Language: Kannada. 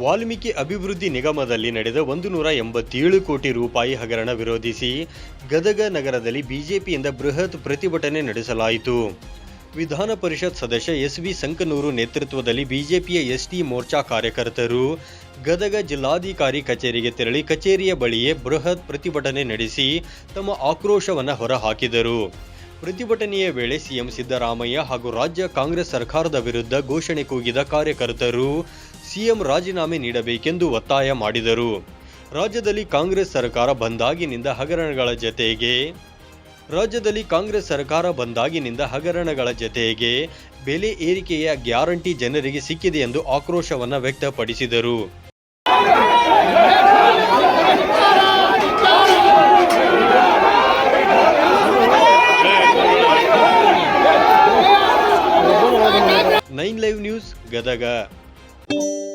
ವಾಲ್ಮೀಕಿ ಅಭಿವೃದ್ಧಿ ನಿಗಮದಲ್ಲಿ ನಡೆದ ಒಂದು ನೂರ ಎಂಬತ್ತೇಳು ಕೋಟಿ ರೂಪಾಯಿ ಹಗರಣ ವಿರೋಧಿಸಿ ಗದಗ ನಗರದಲ್ಲಿ ಬಿಜೆಪಿಯಿಂದ ಬೃಹತ್ ಪ್ರತಿಭಟನೆ ನಡೆಸಲಾಯಿತು. ವಿಧಾನ ಪರಿಷತ್ ಸದಸ್ಯ ಎಸ್ ವಿ ಸಂಕನೂರು ನೇತೃತ್ವದಲ್ಲಿ ಬಿಜೆಪಿಯ ಎಸ್ಟಿ ಮೋರ್ಚಾ ಕಾರ್ಯಕರ್ತರು ಗದಗ ಜಿಲ್ಲಾಧಿಕಾರಿ ಕಚೇರಿಗೆ ತೆರಳಿ ಕಚೇರಿಯ ಬಳಿಯೇ ಬೃಹತ್ ಪ್ರತಿಭಟನೆ ನಡೆಸಿ ತಮ್ಮ ಆಕ್ರೋಶವನ್ನು ಹೊರಹಾಕಿದರು. ಪ್ರತಿಭಟನೆಯ ವೇಳೆ ಸಿಎಂ ಸಿದ್ದರಾಮಯ್ಯ ಹಾಗೂ ರಾಜ್ಯ ಕಾಂಗ್ರೆಸ್ ಸರ್ಕಾರದ ವಿರುದ್ಧ ಘೋಷಣೆ ಕೂಗಿದ ಕಾರ್ಯಕರ್ತರು ಸಿಎಂ ರಾಜೀನಾಮೆ ನೀಡಬೇಕೆಂದು ಒತ್ತಾಯ ಮಾಡಿದರು. ರಾಜ್ಯದಲ್ಲಿ ಕಾಂಗ್ರೆಸ್ ಸರ್ಕಾರ ಬಂದಾಗಿನಿಂದ ಹಗರಣಗಳ ಜತೆಗೆ, ರಾಜ್ಯದಲ್ಲಿ ಕಾಂಗ್ರೆಸ್ ಸರ್ಕಾರ ಬಂದಾಗಿನಿಂದ ಹಗರಣಗಳ ಜತೆಗೆ ಬೆಲೆ ಏರಿಕೆಯ ಗ್ಯಾರಂಟಿ ಜನರಿಗೆ ಸಿಕ್ಕಿದೆ ಎಂದು ಆಕ್ರೋಶವನ್ನು ವ್ಯಕ್ತಪಡಿಸಿದರು. Nine live news Gadag. you